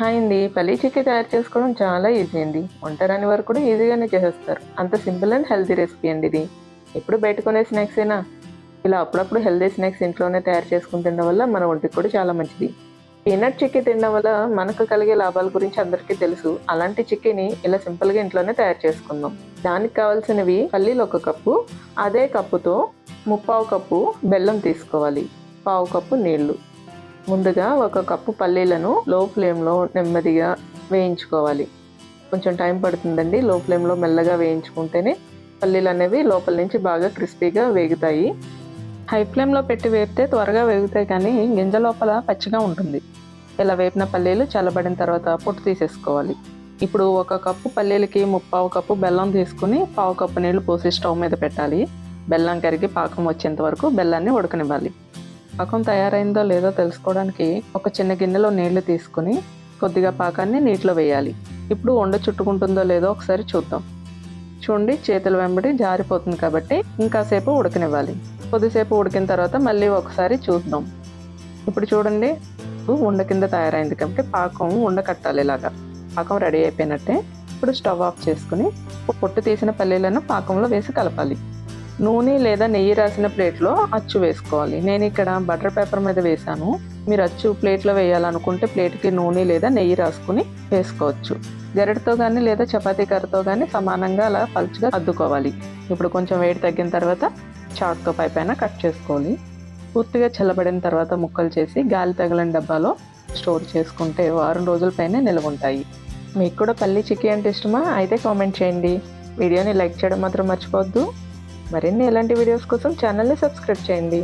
Hi అండి పల్లీ చిక్కీ తయారు చేసుకోవడం చాలా ఈజీ అండి. వంట రాని వారు కూడా ఈజీగానే చేసేస్తారు. అంత సింపుల్ అండ్ హెల్తీ రెసిపీ అండి ఇది. ఎప్పుడు బయట కొనే స్నాక్స్ అయినా ఇలా అప్పుడప్పుడు హెల్తీ స్నాక్స్ ఇంట్లోనే తయారు చేసుకుని తినడం వల్ల మన ఒంటికి కూడా చాలా మంచిది. పీనట్ చిక్కీ తినడం వల్ల మనకు కలిగే లాభాల గురించి అందరికీ తెలుసు. అలాంటి చిక్కీని ఇలా సింపుల్గా ఇంట్లోనే తయారు చేసుకుందాం. దానికి కావాల్సినవి పల్లీలు ఒక కప్పు అదే కప్పుతో ముప్పావు కప్పు బెల్లం తీసుకోవాలి. పావు కప్పు నీళ్ళు. ముందుగా ఒక కప్పు పల్లీలను లో ఫ్లేమ్లో నెమ్మదిగా వేయించుకోవాలి. కొంచెం టైం పడుతుందండి. లో ఫ్లేమ్లో మెల్లగా వేయించుకుంటేనే పల్లీలు అనేవి లోపల నుంచి బాగా క్రిస్పీగా వేగుతాయి. హై ఫ్లేమ్లో పెట్టి వేపితే త్వరగా వేగుతాయి కానీ గింజ లోపల పచ్చిగా ఉంటుంది. ఇలా వేపిన పల్లీలు చల్లబడిన తర్వాత పొట్టు తీసేసుకోవాలి. ఇప్పుడు ఒక కప్పు పల్లీలకి ముప్పావు కప్పు బెల్లం తీసుకుని పావు కప్పు నీళ్ళు పోసి స్టవ్ మీద పెట్టాలి. బెల్లం కరిగి పాకం వచ్చేంత వరకు బెల్లాన్ని ఉడకనివ్వాలి. పాకం తయారైందో లేదో తెలుసుకోవడానికి ఒక చిన్న గిన్నెలో నీళ్ళు తీసుకుని కొద్దిగా పాకాన్ని నీటిలో వేయాలి. ఇప్పుడు వండ చుట్టుకుంటుందో లేదో ఒకసారి చూద్దాం. చూడండి చేతుల వెంబడి జారిపోతుంది కాబట్టి ఇంకాసేపు ఉడకనివ్వాలి. కొద్దిసేపు ఉడికిన తర్వాత మళ్ళీ ఒకసారి చూద్దాం. ఇప్పుడు చూడండి ఉండ కింద తయారైంది కాబట్టి పాకం ఉండ కట్టాలి ఇలాగా. పాకం రెడీ అయిపోయినట్టే. ఇప్పుడు స్టవ్ ఆఫ్ చేసుకుని పొట్టు తీసిన పల్లీలను పాకంలో వేసి కలపాలి. నూనె లేదా నెయ్యి రాసిన ప్లేట్లో అచ్చు వేసుకోవాలి. నేను ఇక్కడ బటర్ పేపర్ మీద వేసాను మీరు అచ్చు ప్లేట్లో వేయాలనుకుంటే ప్లేట్కి నూనె లేదా నెయ్యి రాసుకుని వేసుకోవచ్చు. గరిటతో కానీ లేదా చపాతీ కర్రతో కానీ సమానంగా అలా పలుచగా అద్దుకోవాలి. ఇప్పుడు కొంచెం వేడి తగ్గిన తర్వాత చాట్తో పై పైన కట్ చేసుకోవాలి. పూర్తిగా చల్లబడిన తర్వాత ముక్కలు చేసి గాలి తగలని డబ్బాలో స్టోర్ చేసుకుంటే వారం రోజుల పైన నిల్వ ఉంటాయి మీకు కూడా పల్లీ చిక్కీ అంటే ఇష్టమా? అయితే కామెంట్ చేయండి. వీడియోని లైక్ చేయడం మాత్రం మర్చిపోవద్దు. మరిన్ని ఇలాంటి వీడియోస్ కోసం ఛానల్ని సబ్స్క్రైబ్ చేయండి.